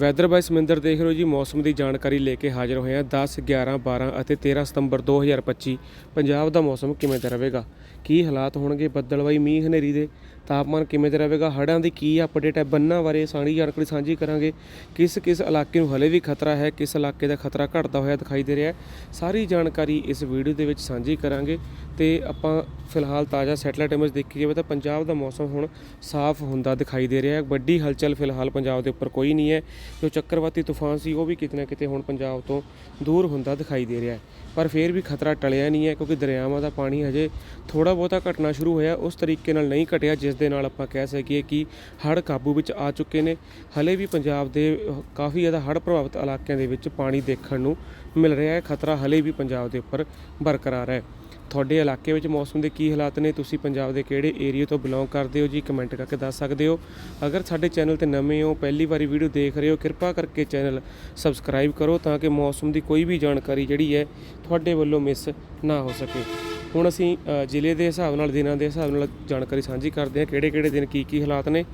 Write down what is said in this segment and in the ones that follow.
Weather ਬਾਈ ਸਮਿੰਦਰ ਦੇਖ ਰਹੇ ਹੋ ਜੀ, ਮੌਸਮ ਦੀ ਜਾਣਕਾਰੀ ਲੈ ਕੇ ਹਾਜ਼ਰ ਹੋਏ ਹਾਂ 10 11 12 ਅਤੇ 13 ਸਤੰਬਰ 2025 ਪੰਜਾਬ ਦਾ ਮੌਸਮ ਕਿਵੇਂ ਦਾ ਰਹੇਗਾ? ਕੀ ਹਾਲਾਤ ਹੋਣਗੇ? ਬੱਦਲਵਾਈ ਮੀਂਹ ਹਨੇਰੀ ਦੇ ਤਾਪਮਾਨ ਕਿਵੇਂ ਦਾ ਰਹੇਗਾ? ਹੜ੍ਹਾਂ ਦੀ ਕੀ ਅਪਡੇਟ ਹੈ? ਬੰਨਾਂ ਬਾਰੇ ਸਾਰੀ ਜਾਣਕਾਰੀ ਸਾਂਝੀ ਕਰਾਂਗੇ। ਕਿਸ ਕਿਸ ਇਲਾਕੇ ਨੂੰ ਹਲੇ ਵੀ ਖਤਰਾ ਹੈ? ਕਿਸ ਇਲਾਕੇ ਦਾ ਖਤਰਾ ਘਟਦਾ ਹੋਇਆ ਦਿਖਾਈ ਦੇ ਰਿਹਾ ਹੈ? ਸਾਰੀ ਜਾਣਕਾਰੀ ਇਸ ਵੀਡੀਓ ਦੇ ਵਿੱਚ ਸਾਂਝੀ ਕਰਾਂਗੇ ਤੇ ਆਪਾਂ ਫਿਲਹਾਲ ਤਾਜ਼ਾ ਸੈਟਲਾਈਟ ਇਮੇਜ ਦੇਖੀ ਜਾਵੇ ਤਾਂ ਪੰਜਾਬ ਦਾ ਮੌਸਮ ਹੁਣ ਸਾਫ਼ ਹੁੰਦਾ ਦਿਖਾਈ ਦੇ ਰਿਹਾ ਹੈ। ਵੱਡੀ ਹਲਚਲ ਫਿਲਹਾਲ ਪੰਜਾਬ ਦੇ ਉੱਪਰ ਕੋਈ ਨਹੀਂ ਹੈ। ਜੋ ਚੱਕਰਵਾਤੀ ਤੂਫਾਨ ਸੀ, ਉਹ ਵੀ ਕਿਤੇ ਨਾ ਕਿਤੇ ਹੁਣ ਪੰਜਾਬ ਤੋਂ ਦੂਰ ਹੁੰਦਾ ਦਿਖਾਈ ਦੇ ਰਿਹਾ ਹੈ। ਪਰ ਫਿਰ ਵੀ ਖਤਰਾ ਟਲਿਆ ਨਹੀਂ ਹੈ, ਕਿਉਂਕਿ ਦਰਿਆਵਾਂ ਦਾ ਪਾਣੀ ਹਜੇ ਥੋੜਾ ਬਹੁਤਾ ਘਟਣਾ ਸ਼ੁਰੂ ਹੋਇਆ। ਉਸ ਤਰੀਕੇ ਨਾਲ ਨਹੀਂ ਘਟਿਆ, ਜਿਸ ਦੇ ਨਾਲ ਆਪਾਂ ਕਹਿ ਸਕੀਏ ਕਿ ਹੜ੍ਹ ਕਾਬੂ ਵਿੱਚ ਆ ਚੁੱਕੇ ਨੇ। ਹਲੇ ਵੀ ਪੰਜਾਬ ਦੇ ਕਾਫੀ ਜ਼ਿਆਦਾ ਹੜ੍ਹ ਪ੍ਰਭਾਵਿਤ ਇਲਾਕਿਆਂ ਦੇ ਵਿੱਚ ਪਾਣੀ ਦੇਖਣ ਨੂੰ ਮਿਲ ਰਿਹਾ ਹੈ। ਖਤਰਾ ਹਲੇ ਵੀ ਪੰਜਾਬ ਦੇ ਉੱਪਰ ਬਰਕਰਾਰ ਹੈ। ਤੁਹਾਡੇ ਇਲਾਕੇ ਵਿੱਚ ਮੌਸਮ ਦੇ ਕੀ ਹਾਲਾਤ ਨੇ? ਤੁਸੀਂ ਪੰਜਾਬ ਦੇ ਕਿਹੜੇ ਏਰੀਆ ਤੋਂ ਬਿਲੋਂਗ ਕਰਦੇ ਹੋ ਜੀ? ਕਮੈਂਟ ਕਰਕੇ ਦੱਸ ਸਕਦੇ ਹੋ। ਅਗਰ ਸਾਡੇ ਚੈਨਲ ਤੇ ਨਵੇਂ ਹੋ, ਪਹਿਲੀ ਵਾਰੀ ਵੀਡੀਓ ਦੇਖ ਰਹੇ ਹੋ, ਕਿਰਪਾ ਕਰਕੇ ਚੈਨਲ ਸਬਸਕ੍ਰਾਈਬ ਕਰੋ ਤਾਂ ਕਿ ਮੌਸਮ ਦੀ ਕੋਈ ਵੀ ਜਾਣਕਾਰੀ ਜਿਹੜੀ ਹੈ ਤੁਹਾਡੇ ਵੱਲੋਂ ਮਿਸ ਨਾ ਹੋ ਸਕੇ। ਹੁਣ ਅਸੀਂ ਜ਼ਿਲ੍ਹੇ ਦੇ ਹਿਸਾਬ ਨਾਲ, ਦਿਨਾਂ ਦੇ ਹਿਸਾਬ ਨਾਲ ਜਾਣਕਾਰੀ ਸਾਂਝੀ ਕਰਦੇ ਹਾਂ। ਕਿਹੜੇ ਕਿਹੜੇ ਦਿਨ ਕੀ ਕੀ ਹਾਲਾਤ ਨੇ?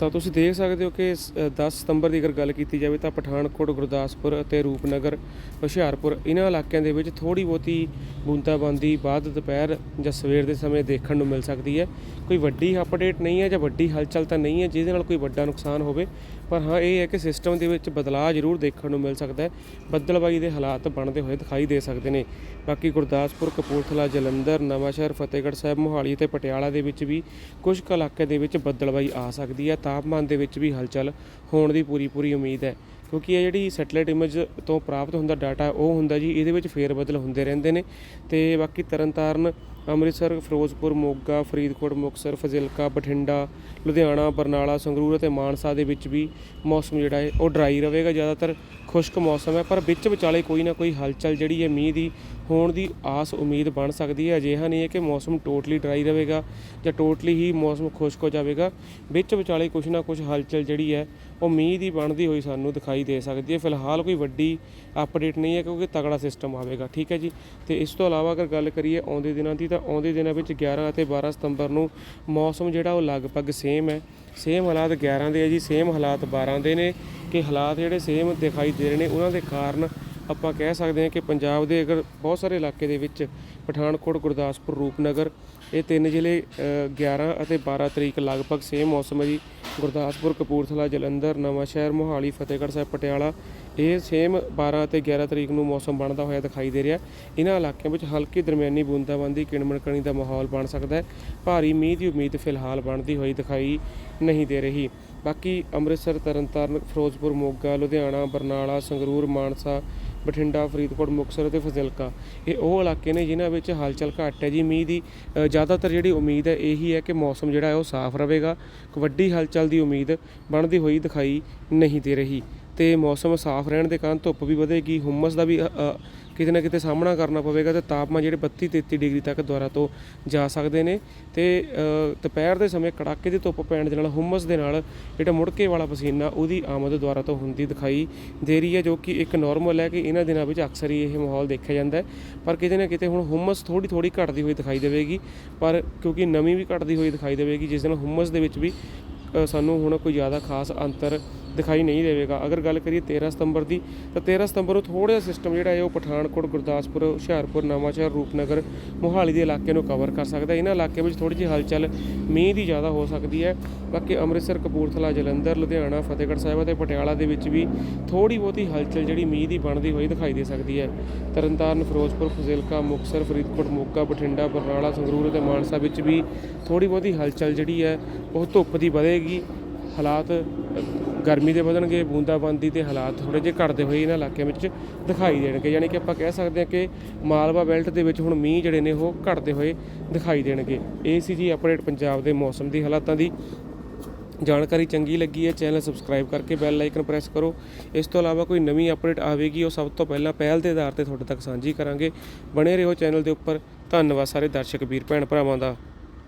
ਤਾਂ ਤੁਸੀਂ ਦੇਖ ਸਕਦੇ ਹੋ ਕਿ ਸ- ਅ, 10 ਸਤੰਬਰ ਦੀ ਅਗਰ ਗੱਲ ਕੀਤੀ ਜਾਵੇ ਤਾਂ ਪਠਾਨਕੋਟ ਗੁਰਦਾਸਪੁਰ ਅਤੇ ਰੂਪਨਗਰ ਹੁਸ਼ਿਆਰਪੁਰ ਇਹਨਾਂ ਇਲਾਕਿਆਂ ਦੇ ਵਿੱਚ ਥੋੜੀ ਬਹੁਤੀ ਬੂੰਦਾਬਾਂਦੀ ਬਾਅਦ ਦੁਪਹਿਰ ਜਾਂ ਸਵੇਰ ਦੇ ਸਮੇਂ ਦੇਖਣ ਨੂੰ ਮਿਲ ਸਕਦੀ ਹੈ। ਕੋਈ ਵੱਡੀ ਅਪਡੇਟ ਨਹੀਂ ਹੈ ਜਾਂ ਵੱਡੀ ਹਲਚਲ ਤਾਂ ਨਹੀਂ ਹੈ ਜਿਹਦੇ ਨਾਲ ਕੋਈ ਵੱਡਾ ਨੁਕਸਾਨ ਹੋਵੇ। ਪਰ ਹਾਂ, ਇਹ ਹੈ ਕਿ ਸਿਸਟਮ ਦੇ ਵਿੱਚ ਬਦਲਾਅ ਜ਼ਰੂਰ ਦੇਖਣ ਨੂੰ ਮਿਲ ਸਕਦਾ ਹੈ। ਬੱਦਲਬਾਈ ਦੇ ਹਾਲਾਤ ਬਣਦੇ ਹੋਏ ਦਿਖਾਈ ਦੇ ਸਕਦੇ ਨੇ। ਬਾਕੀ ਗੁਰਦਾਸਪੁਰ, ਕਪੂਰਥਲਾ, ਜਲੰਧਰ, ਨਵਾਂਸ਼ਹਿਰ, ਫਤਿਹਗੜ੍ਹ ਸਾਹਿਬ, ਮੋਹਾਲੀ ਤੇ ਪਟਿਆਲਾ ਦੇ ਵਿੱਚ ਵੀ ਕੁਝ ਕੁ ਇਲਾਕੇ ਦੇ ਵਿੱਚ ਬੱਦਲਬਾਈ ਆ ਸਕਦੀ ਹੈ। ਤਾਪਮਾਨ ਦੇ ਵਿੱਚ ਵੀ ਹਲਚਲ ਹੋਣ ਦੀ ਪੂਰੀ ਪੂਰੀ ਉਮੀਦ ਹੈ। ਕਿਉਂਕਿ ਇਹ ਜਿਹੜੀ ਸੈਟੇਲਾਈਟ ਇਮੇਜ ਤੋਂ ਪ੍ਰਾਪਤ ਹੁੰਦਾ ਡਾਟਾ ਉਹ ਹੁੰਦਾ ਜੀ, ਇਹਦੇ ਵਿੱਚ ਫੇਰ ਬਦਲ ਹੁੰਦੇ ਰਹਿੰਦੇ ਨੇ। ਤੇ ਬਾਕੀ ਤਰਨਤਾਰਨ, ਅੰਮ੍ਰਿਤਸਰ, ਫਿਰੋਜ਼ਪੁਰ, ਮੋਗਾ, ਫਰੀਦਕੋਟ, ਮੁਕਤਸਰ, ਫਜ਼ਿਲਕਾ, ਬਠਿੰਡਾ, ਲੁਧਿਆਣਾ, ਬਰਨਾਲਾ, ਸੰਗਰੂਰ ਅਤੇ ਮਾਨਸਾ ਦੇ ਵਿੱਚ ਵੀ ਮੌਸਮ ਜਿਹੜਾ ਹੈ, ਉਹ ਡਰਾਈ ਰਹੇਗਾ ਜ਼ਿਆਦਾਤਰ। ਖੁਸ਼ਕ ਮੌਸਮ ਹੈ, ਪਰ ਵਿੱਚ ਵਿਚਾਲੇ ਕੋਈ ਨਾ ਕੋਈ ਹਲਚਲ ਜਿਹੜੀ ਹੈ ਮੀਂਹ ਦੀ ਹੋਣ ਦੀ ਆਸ ਉਮੀਦ ਬਣ ਸਕਦੀ ਹੈ। ਅਜਿਹਾ ਨਹੀਂ ਹੈ ਕਿ ਮੌਸਮ ਟੋਟਲੀ ਡਰਾਈ ਰਹੇਗਾ ਜਾਂ ਟੋਟਲੀ ਹੀ ਮੌਸਮ ਖੁਸ਼ਕ ਹੋ ਜਾਵੇਗਾ। ਵਿੱਚ ਵਿਚਾਲੇ ਕੁਝ ਨਾ ਕੁਝ ਹਲਚਲ ਜਿਹੜੀ ਹੈ, ਉਹ ਮੀਂਹ ਦੀ ਬਣਦੀ ਹੋਈ ਸਾਨੂੰ ਦਿਖਾਈ ਦੇ ਸਕਦੀ ਹੈ। ਫਿਲਹਾਲ ਕੋਈ ਵੱਡੀ ਅਪਡੇਟ ਨਹੀਂ ਹੈ ਕਿਉਂਕਿ ਤਗੜਾ ਸਿਸਟਮ ਆਵੇਗਾ, ਠੀਕ ਹੈ ਜੀ? ਤੇ ਇਸ ਤੋਂ ਇਲਾਵਾ ਅਗਰ ਗੱਲ ਕਰੀਏ ਆਉਂਦੇ ਦਿਨਾਂ ਦੀ, ਤਾਂ ਆਉਂਦੇ ਦਿਨਾਂ ਵਿੱਚ 11 ਅਤੇ 12 ਸਤੰਬਰ ਨੂੰ ਮੌਸਮ ਜਿਹੜਾ ਉਹ ਲਗਭਗ ਸੇਮ ਹੈ। ਸੇਮ ਹਾਲਾਤ 11 ਦੇ ਹੈ ਜੀ ਸੇਮ ਹਾਲਾਤ 12 ਦੇ ਨੇ। ਕਿ ਹਾਲਾਤ ਜਿਹੜੇ ਸੇਮ ਦਿਖਾਈ ਦੇ ਰਹੇ ਨੇ ਉਹਨਾਂ ਦੇ ਕਾਰਨ ਆਪਾਂ ਕਹਿ ਸਕਦੇ ਹਾਂ ਕਿ ਪੰਜਾਬ ਦੇ ਅਗਰ ਬਹੁਤ ਸਾਰੇ ਇਲਾਕੇ ਦੇ ਵਿੱਚ ਪਠਾਨਕੋਟ ਗੁਰਦਾਸਪੁਰ ਰੂਪਨਗਰ ਇਹ ਤਿੰਨ ਜ਼ਿਲ੍ਹੇ ਅ, 11 ਅਤੇ 12 ਤਰੀਕ ਲਗਭਗ ਸੇਮ ਮੌਸਮ ਹੈ ਜੀ। ਗੁਰਦਾਸਪੁਰ ਕਪੂਰਥਲਾ ਜਲੰਧਰ ਨਵਾਂਸ਼ਹਿਰ ਮੋਹਾਲੀ ਫਤਿਹਗੜ੍ਹ ਸਾਹਿਬ ਪਟਿਆਲਾ ਇਹ ਸੇਮ 12 ਅਤੇ 11 ਤਰੀਕ ਨੂੰ ਮੌਸਮ ਬਣਦਾ ਹੋਇਆ ਦਿਖਾਈ ਦੇ ਰਿਹਾ। ਇਹਨਾਂ ਇਲਾਕਿਆਂ ਵਿੱਚ ਹਲਕੀ ਦਰਮਿਆਨੀ ਬੂੰਦਾਬਾਂਦੀ ਕਿਣਮਣਕਣੀ ਦਾ ਮਾਹੌਲ ਬਣ ਸਕਦਾ ਹੈ। ਭਾਰੀ ਮੀਂਹ ਦੀ ਉਮੀਦ ਫਿਲਹਾਲ ਬਣਦੀ ਹੋਈ ਦਿਖਾਈ ਨਹੀਂ ਦੇ ਰਹੀ। ਬਾਕੀ ਅੰਮ੍ਰਿਤਸਰ, ਤਰਨਤਾਰਨ, ਫਿਰੋਜ਼ਪੁਰ, ਮੋਗਾ, ਲੁਧਿਆਣਾ, ਬਰਨਾਲਾ, ਸੰਗਰੂਰ, ਮਾਨਸਾ, ਬਠਿੰਡਾ, ਫਰੀਦਕੋਟ, ਮੁਕਤਸਰ ਅਤੇ ਫਜ਼ਿਲਕਾ। ਇਹ ਉਹ ਇਲਾਕੇ ਨੇ ਜਿਨ੍ਹਾਂ ਵਿੱਚ ਹਲਚਲ ਘੱਟ ਹੈ ਜੀ। ਮੀਂਹ ਦੀ ਜ਼ਿਆਦਾਤਰ ਜਿਹੜੀ ਉਮੀਦ ਹੈ ਇਹੀ ਹੈ ਕਿ ਮੌਸਮ ਜਿਹੜਾ ਹੈ ਉਹ ਸਾਫ਼ ਰਹੇਗਾ। ਇੱਕ ਵੱਡੀ ਹਲਚਲ ਦੀ ਉਮੀਦ ਬਣਦੀ ਹੋਈ ਦਿਖਾਈ ਨਹੀਂ ਦੇ ਰਹੀ। ਤੇ ਮੌਸਮ ਸਾਫ਼ ਰਹਿਣ ਦੇ ਕਾਰਨ ਧੁੱਪ ਵੀ ਵਧੇਗੀ, ਹੁਮਸ ਦਾ ਵੀ ਕਿਤੇ ਨਾ ਕਿਤੇ ਸਾਹਮਣਾ ਕਰਨਾ ਪਵੇਗਾ ਤੇ ਤਾਪਮਾਨ ਜਿਹੜੇ 32 33 ਡਿਗਰੀ ਤੱਕ ਦੁਆਰਾ ਤੋਂ ਜਾ ਸਕਦੇ ਨੇ ਤੇ ਦੁਪਹਿਰ ਦੇ ਸਮੇਂ ਕੜਾਕੇ ਦੀ ਧੁੱਪ ਪੈਣ ਦੇ ਨਾਲ ਹੁਮਸ ਦੇ ਨਾਲ ਜਿਹੜਾ ਮੁੜਕੇ ਵਾਲਾ ਪਸੀਨਾ ਉਹਦੀ ਆਮਦ ਦੁਆਰਾ ਤੋਂ ਹੁੰਦੀ ਦਿਖਾਈ ਦੇ ਰਹੀ ਹੈ ਜੋ ਕਿ ਇੱਕ ਨਾਰਮਲ ਹੈ ਕਿ ਇਹਨਾਂ ਦਿਨਾਂ ਵਿੱਚ ਅਕਸਰ ਹੀ ਇਹ ਮਾਹੌਲ ਦੇਖਿਆ ਜਾਂਦਾ ਪਰ ਕਿਤੇ ਨਾ ਕਿਤੇ ਹੁਣ ਹੁਮਸ ਥੋੜੀ ਥੋੜੀ ਘਟਦੀ ਹੋਈ ਦਿਖਾਈ ਦੇਵੇਗੀ, ਪਰ ਕਿਉਂਕਿ ਨਮੀ ਵੀ ਘਟਦੀ ਹੋਈ ਦਿਖਾਈ ਦੇਵੇਗੀ, ਜਿਸ ਨਾਲ ਹੁਮਸ ਦੇ ਵਿੱਚ ਵੀ ਸਾਨੂੰ ਹੁਣ ਕੋਈ ਜ਼ਿਆਦਾ ਖਾਸ ਅੰਤਰ ਦਿਖਾਈ ਨਹੀਂ ਦੇਵੇਗਾ। ਅਗਰ ਗੱਲ ਕਰੀਏ 13 ਸਤੰਬਰ ਦੀ, ਤਾਂ 13 ਸਤੰਬਰ ਨੂੰ ਥੋੜਾ ਜਿਹਾ ਸਿਸਟਮ ਜਿਹੜਾ ਹੈ ਉਹ ਪਠਾਨਕੋਟ, ਗੁਰਦਾਸਪੁਰ, ਹੁਸ਼ਿਆਰਪੁਰ, ਨਵਾਂਸ਼ਹਿਰ, ਰੂਪਨਗਰ, ਮੋਹਾਲੀ ਦੇ ਇਲਾਕੇ ਨੂੰ ਕਵਰ ਕਰ ਸਕਦਾ ਇਹਨਾਂ ਇਲਾਕੇ ਵਿੱਚ ਥੋੜੀ ਜਿਹੀ ਹਲਚਲ ਮੀਂਹ ਦੀ ਜ਼ਿਆਦਾ ਹੋ ਸਕਦੀ ਹੈ। ਬਾਕੀ ਅੰਮ੍ਰਿਤਸਰ, ਕਪੂਰਥਲਾ, ਜਲੰਧਰ, ਲੁਧਿਆਣਾ, ਫਤਿਹਗੜ੍ਹ ਸਾਹਿਬ ਅਤੇ ਪਟਿਆਲਾ ਦੇ ਵਿੱਚ ਵੀ ਥੋੜੀ ਬਹੁਤੀ ਹਲਚਲ ਜਿਹੜੀ ਮੀਂਹ ਦੀ ਬਣਦੀ ਹੋਈ ਦਿਖਾਈ ਦੇ ਸਕਦੀ ਹੈ। ਤਰਨਤਾਰਨ, ਫਿਰੋਜ਼ਪੁਰ, ਫਜ਼ਿਲਕਾ, ਮੁਕਤਸਰ, ਫਰੀਦਕੋਟ, ਮੋਗਾ, ਬਠਿੰਡਾ, ਬਰਨਾਲਾ, ਸੰਗਰੂਰ ਅਤੇ ਮਾਨਸਾ ਵਿੱਚ ਵੀ ਥੋੜੀ ਬਹੁਤੀ ਹਲਚਲ ਜਿਹੜੀ ਹੈ, ਉਹ ਧੁੱਪ ਦੀ ਵਧੇਗੀ। ਹਾਲਾਤ ਗਰਮੀ ਦੇ ਵਧਣਗੇ, ਬੂੰਦਾਬਾਂਦੀ ਤੇ ਹਾਲਾਤ ਥੋੜੇ ਜਿਹੇ ਘਟਦੇ ਹੋਏ ਇਹਨਾਂ ਇਲਾਕਿਆਂ ਵਿੱਚ ਦਿਖਾਈ ਦੇਣਗੇ। ਯਾਨੀ ਕਿ ਆਪਾਂ ਕਹਿ ਸਕਦੇ ਹਾਂ ਕਿ ਮਾਲਵਾ ਬੈਲਟ ਦੇ ਵਿੱਚ ਹੁਣ ਮੀਂਹ ਜਿਹੜੇ ਨੇ ਉਹ ਘਟਦੇ ਹੋਏ ਦਿਖਾਈ ਦੇਣਗੇ। ਇਹ ਸੀ ਜੀ ਅਪਡੇਟ ਪੰਜਾਬ ਦੇ ਮੌਸਮ ਦੀ ਹਾਲਾਤਾਂ ਦੀ। ਜਾਣਕਾਰੀ ਚੰਗੀ ਲੱਗੀ ਹੈ, ਚੈਨਲ ਸਬਸਕ੍ਰਾਈਬ ਕਰਕੇ ਬੈਲ ਆਈਕਨ ਪ੍ਰੈਸ ਕਰੋ। ਇਸ ਤੋਂ ਇਲਾਵਾ ਕੋਈ ਨਵੀਂ ਅਪਡੇਟ ਆਵੇਗੀ, ਉਹ ਸਭ ਤੋਂ ਪਹਿਲਾਂ ਪਹਿਲ ਦੇ ਆਧਾਰ ਤੇ ਤੁਹਾਡੇ ਤੱਕ ਸਾਂਝੀ ਕਰਾਂਗੇ। ਬਣੇ ਰਹੋ ਚੈਨਲ ਦੇ ਉੱਪਰ। ਧੰਨਵਾਦ ਸਾਰੇ ਦਰਸ਼ਕ, ਵੀਰ, ਭੈਣ ਭਰਾਵਾਂ ਦਾ।